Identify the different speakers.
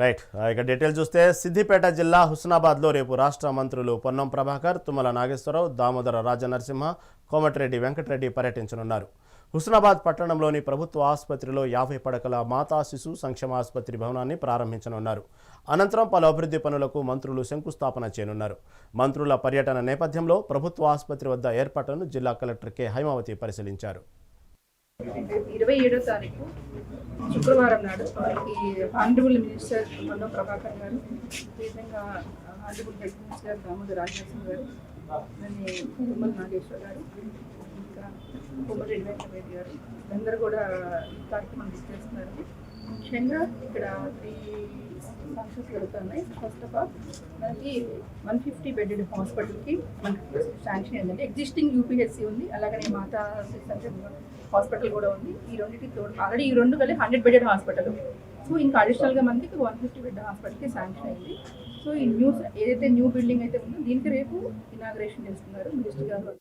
Speaker 1: Right. ఇక detail చూస్తే సిద్దిపేట జిల్లా హుస్నాబాద్లో రేపు రాష్ట్ర మంత్రులు పొన్నం ప్రభాకర్ తుమ్మల నాగేశ్వరరావు దామోదర రాజనరసింహ కోమటిరెడ్డి వెంకటరెడ్డి పర్యటించనున్నారు. హుస్నాబాద్ పట్టణంలోని ప్రభుత్వ ఆసుపత్రిలో యాభై పడకల మాతా శిశు సంక్షేమ ఆసుపత్రి భవనాన్ని ప్రారంభించనున్నారు. అనంతరం పలు అభివృద్ధి పనులకు మంత్రులు శంకుస్థాపన చేయనున్నారు. మంత్రుల పర్యటన నేపథ్యంలో ప్రభుత్వ ఆసుపత్రి వద్ద ఏర్పాట్లను జిల్లా కలెక్టర్ కె. హైమావతి పరిశీలించారు.
Speaker 2: ఇరవై ఏడో తారీఖు శుక్రవారం నాడు ఈ ఆనరబుల్ మినిస్టర్ మనో ప్రభాకర్ గారు విధంగా honourable head minister Damodar Rajanarasimha garu దాన్ని తుమ్మల నాగేశ్వర గారు ఇంకా కొమ్మరెడ్డి వెంకటరెడ్డి గారు అందరూ కూడా ఈ కార్యక్రమం చేస్తున్నారు ముఖ్యంగా ఇక్కడ త్రీ ఫంక్షన్స్ జరుగుతున్నాయి. ఫస్ట్ ఆఫ్ ఆల్ మనకి వన్ ఫిఫ్టీ బెడెడ్ హాస్పిటల్కి మనకి ఫంక్షన్ ఏంటంటే ఎగ్జిస్టింగ్ యూపీహెచ్సి ఉంది. అలాగనే మాతా హాస్పిటల్ కూడా ఉంది. ఈ రెండింటికి తోడు ఆల్రెడీ ఈ రెండు కలిసి హండ్రెడ్ బెడెడ్ హాస్పిటల్ సో ఇంకా అడిషనల్గా మనకి వన్ ఫిఫ్టీ బెడ్ హాస్పిటల్కి శాంక్షన్ అయింది. సో ఈ న్యూ ఏదైతే న్యూ బిల్డింగ్ అయితే ఉందో దీనికి రేపు ఇనాగ్రేషన్ చేస్తున్నారు మినిస్టర్ గారు